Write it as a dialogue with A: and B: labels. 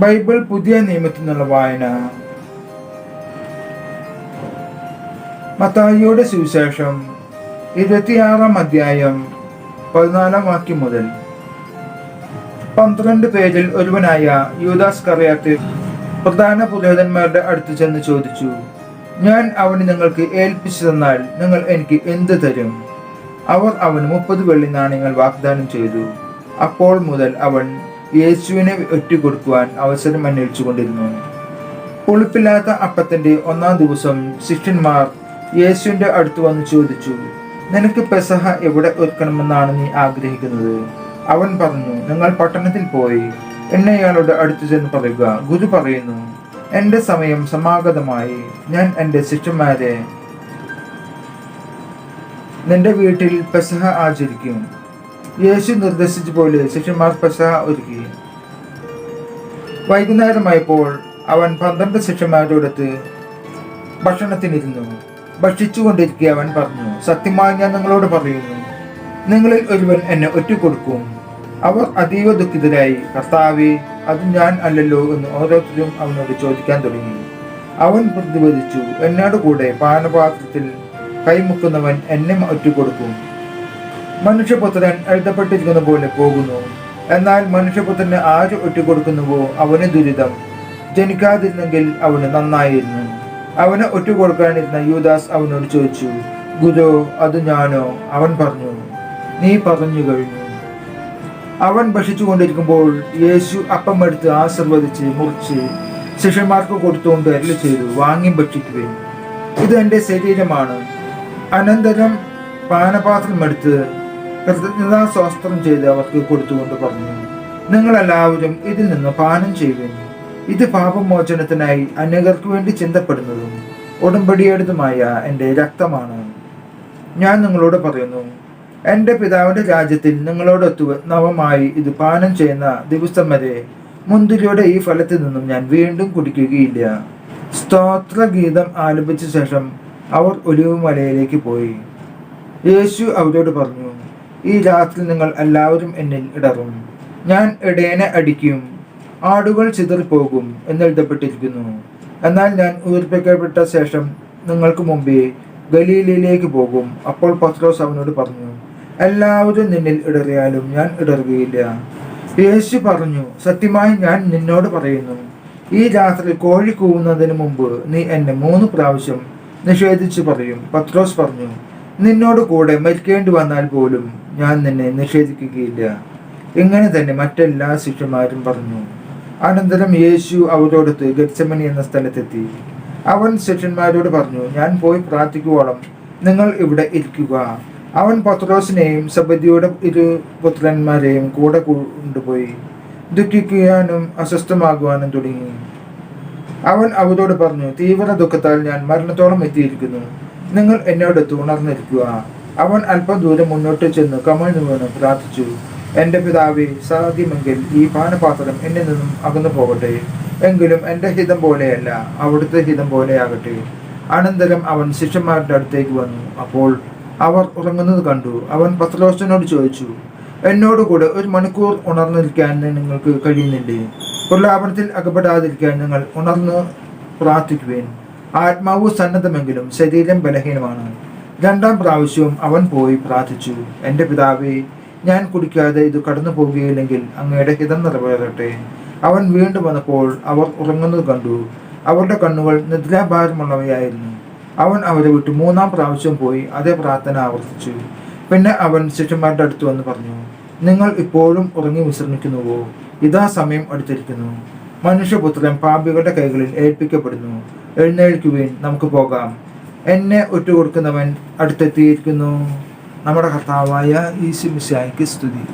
A: Bible പുതിയ നിയമത്തിൽ നിന്നുള്ള വായന. മത്തായിയുടെ സുവിശേഷം ഇരുപത്തിയാറാം അധ്യായം പതിനാലാം വാക്യം മുതൽ. പന്ത്രണ്ട് പേരിൽ ഒരുവനായ യൂദാസ് കറിയാത്ത് പ്രധാന പുരോഹിതന്മാരുടെ അടുത്ത് ചെന്ന് ചോദിച്ചു ഞാൻ അവന് നിങ്ങൾക്ക് ഏൽപ്പിച്ചു തന്നാൽ നിങ്ങൾ എനിക്ക് എന്ത് തരും? അവർ അവന് മുപ്പത് വെള്ളി നാണയങ്ങൾ വാഗ്ദാനം ചെയ്തു. അപ്പോൾ മുതൽ അവൻ യേശുവിനെ ഒറ്റുകൊടുക്കുവാൻ അവസരം അന്വേഷിച്ചു കൊണ്ടിരുന്നു പുളിപ്പില്ലാത്ത അപ്പത്തിന്റെ ഒന്നാം ദിവസം ശിഷ്യന്മാർ യേശുവിന്റെ അടുത്ത് വന്ന് ചോദിച്ചു നിനക്ക് പെസഹ എവിടെ ഒരുക്കണമെന്നാണ് നീ ആഗ്രഹിക്കുന്നത്? അവൻ പറഞ്ഞു നിങ്ങൾ പട്ടണത്തിൽ പോയി എന്നെ എന്നയാളുടെ അടുത്ത് ചെന്ന് പറയുക. ഗുരു പറയുന്നു എന്റെ സമയം സമാഗതമായി. ഞാൻ എന്റെ ശിഷ്യന്മാരെ നിന്റെ വീട്ടിൽ പെസഹ ആചരിക്കും. യേശു നിർദ്ദേശിച്ചു പോലെ ശിഷ്യന്മാർ പെസഹ ഒരുക്കി വൈകുന്നേരമായപ്പോൾ അവൻ പന്ത്രണ്ട് ശിഷ്യന്മാരോടത്ത് ഭക്ഷണത്തിനിരുന്നു. ഭക്ഷിച്ചുകൊണ്ടിരിക്കെ അവൻ പറഞ്ഞു സത്യമായി ഞാൻ നിങ്ങളോട് പറയുന്നു നിങ്ങളിൽ ഒരുവൻ എന്നെ ഒറ്റുകൊടുക്കും. അവർ അതീവ ദുഃഖിതരായി കർത്താവെ അത് ഞാൻ അല്ലല്ലോ എന്ന് ഓരോരുത്തരും അവനോട് ചോദിക്കാൻ തുടങ്ങി. അവൻ പ്രതിപദിച്ചു എന്നോട് കൂടെ പാനപാത്രത്തിൽ കൈമുക്കുന്നവൻ എന്നെ ഒറ്റുകൊടുക്കും. മനുഷ്യപുത്രൻ എഴുതപ്പെട്ടിരിക്കുന്ന പോലെ പോകുന്നു. എന്നാൽ മനുഷ്യപുത്രന് ആര് ഒറ്റുകൊടുക്കുന്നുവോ അവന് ദുരിതം. ജനിക്കാതിരുന്നെങ്കിൽ അവന് നന്നായിരുന്നു. അവന് ഒറ്റുകൊടുക്കാനിരുന്ന യൂദാസ് അവനോട് ചോദിച്ചു ഗുരു അത് ഞാനോ? അവൻ പറഞ്ഞു നീ പറഞ്ഞു കഴിഞ്ഞു. അവൻ ഭക്ഷിച്ചുകൊണ്ടിരിക്കുമ്പോൾ യേശു അപ്പം എടുത്ത് ആശീർവദിച്ച് മുറിച്ച് ശിഷ്യന്മാർക്ക് കൊടുത്തുകൊണ്ട് അരളി ചെയ്തു വാങ്ങി ഭക്ഷിക്കുകയും ഇത് എന്റെ ശരീരമാണ്. അനന്തരം പാനപാത്രം എടുത്ത് കൃതജ്ഞതാ സ്വാസ്ത്രം ചെയ്ത് അവർക്ക് കൊടുത്തുകൊണ്ട് പറഞ്ഞു. നിങ്ങളെല്ലാവരും ഇതിൽ നിന്ന് പാനം ചെയ്യുന്നു ഇത് പാപമോചനത്തിനായി അനേകർക്ക് വേണ്ടി ചിന്തപ്പെടുന്നതും ഉടമ്പടിയെടുത്തുമായ എന്റെ രക്തമാണ്. ഞാൻ നിങ്ങളോട് പറയുന്നു എന്റെ പിതാവിന്റെ രാജ്യത്തിൽ നിങ്ങളോടൊത്തു നവമായി ഇത് പാനം ചെയ്യുന്ന ദിവസം വരെ മുന്തിരിയുടെ ഈ ഫലത്തിൽ നിന്നും ഞാൻ വീണ്ടും കുടിക്കുകയില്ല. സ്തോത്രഗീതം ആലപിച്ച ശേഷം അവർ ഒലിവ് മലയിലേക്ക് പോയി. യേശു അവരോട് പറഞ്ഞു ഈ രാത്രി നിങ്ങൾ എല്ലാവരും എന്നിൽ ഇടറും. ഞാൻ ഇടയനെ അടിക്കും. ആടുകൾ ചിതറിപ്പോകും എന്നെഴുതപ്പെട്ടിരിക്കുന്നു. എന്നാൽ ഞാൻ ഉയർപ്പിക്കപ്പെട്ട ശേഷം നിങ്ങൾക്ക് മുമ്പേ ഗലീലയിലേക്ക് പോകും. അപ്പോൾ പത്രോസ് അവനോട് പറഞ്ഞു എല്ലാവരും നിന്നിൽ ഇടറിയാലും ഞാൻ ഇടറുകയില്ല. യേശു പറഞ്ഞു സത്യമായി ഞാൻ നിന്നോട് പറയുന്നു ഈ രാത്രി കോഴി കൂവുന്നതിന് മുമ്പ് നീ എന്നെ മൂന്ന് പ്രാവശ്യം നിഷേധിച്ചു പറയും. പത്രോസ് പറഞ്ഞു നിന്നോട് കൂടെ മരിക്കേണ്ടി വന്നാൽ പോലും ഞാൻ നിന്നെ നിഷേധിക്കുകയില്ല. ഇങ്ങനെ തന്നെ മറ്റെല്ലാ ശിഷ്യന്മാരും പറഞ്ഞു അനന്തരം യേശു അവരോടൊത്ത് ഗത്സമനി എന്ന സ്ഥലത്തെത്തി. അവൻ ശിഷ്യന്മാരോട് പറഞ്ഞു ഞാൻ പോയി പ്രാർത്ഥിക്കുവോളം നിങ്ങൾ ഇവിടെ ഇരിക്കുക. അവൻ പത്രോസിനെയും സബദിയുടെ ഇരു പുത്രന്മാരെയും കൂടെ കൊണ്ടുപോയി ദുഃഖിക്കുവാനും അസ്വസ്ഥമാകുവാനും തുടങ്ങി. അവൻ അവരോട് പറഞ്ഞു തീവ്ര ദുഃഖത്താൽ ഞാൻ മരണത്തോളം എത്തിയിരിക്കുന്നു. നിങ്ങൾ എന്നോട് ഉണർന്നിരിക്കുക അവൻ അല്പം ദൂരം മുന്നോട്ട് ചെന്ന് കമഴ്ന്നു പ്രാർത്ഥിച്ചു. എന്റെ പിതാവെ സാധ്യമെങ്കിൽ ഈ പാനപാത്രം എന്നിൽ നിന്നും അകന്നു പോകട്ടെ. എങ്കിലും എന്റെ ഹിതം പോലെയല്ല അവിടുത്തെ ഹിതം പോലെയാകട്ടെ. അനന്തരം അവൻ ശിഷ്യന്മാരുടെ അടുത്തേക്ക് വന്നു. അപ്പോൾ അവർ ഉറങ്ങുന്നത് കണ്ടു. അവൻ പത്രോസിനോട് ചോദിച്ചു എന്നോട് കൂടെ ഒരു മണിക്കൂർ ഉണർന്നിരിക്കാൻ നിങ്ങൾക്ക് കഴിയുന്നില്ലേ? പ്രലാപനത്തിൽ അകപ്പെടാതിരിക്കാൻ നിങ്ങൾ ഉണർന്ന് പ്രാർത്ഥിക്കുവേൻ. ആത്മാവ് സന്നദ്ധമെങ്കിലും ശരീരം ബലഹീനമാണ്. രണ്ടാം പ്രാവശ്യവും അവൻ പോയി പ്രാർത്ഥിച്ചു. എന്റെ പിതാവേ ഞാൻ കുടിക്കാതെ ഇത് കടന്നു പോകുകയില്ലെങ്കിൽ അങ്ങയുടെ ഹിതം നിറവേറട്ടെ. അവൻ വീണ്ടും വന്നപ്പോൾ അവർ ഉറങ്ങുന്നത് കണ്ടു. അവരുടെ കണ്ണുകൾ നിദ്രാഭാരമുള്ളവയായിരുന്നു. അവൻ അവരെ വിട്ട് മൂന്നാം പ്രാവശ്യം പോയി അതേ പ്രാർത്ഥന ആവർത്തിച്ചു. പിന്നെ അവൻ ശിഷ്യന്മാരുടെ അടുത്ത് വന്ന് പറഞ്ഞു നിങ്ങൾ ഇപ്പോഴും ഉറങ്ങി വിശ്രമിക്കുന്നുവോ? ഇതാ സമയം അടുത്തിരിക്കുന്നു. മനുഷ്യപുത്രൻ പാമ്പികളുടെ കൈകളിൽ ഏൽപ്പിക്കപ്പെടുന്നു. എഴുന്നേൽക്കുവിൻ നമുക്ക് പോകാം. എന്നെ ഒറ്റുകൊടുക്കുന്നവൻ അടുത്തെത്തിയിരിക്കുന്നു. നമ്മുടെ കർത്താവായ ഈശു മിശായിക്ക് സ്തുതി.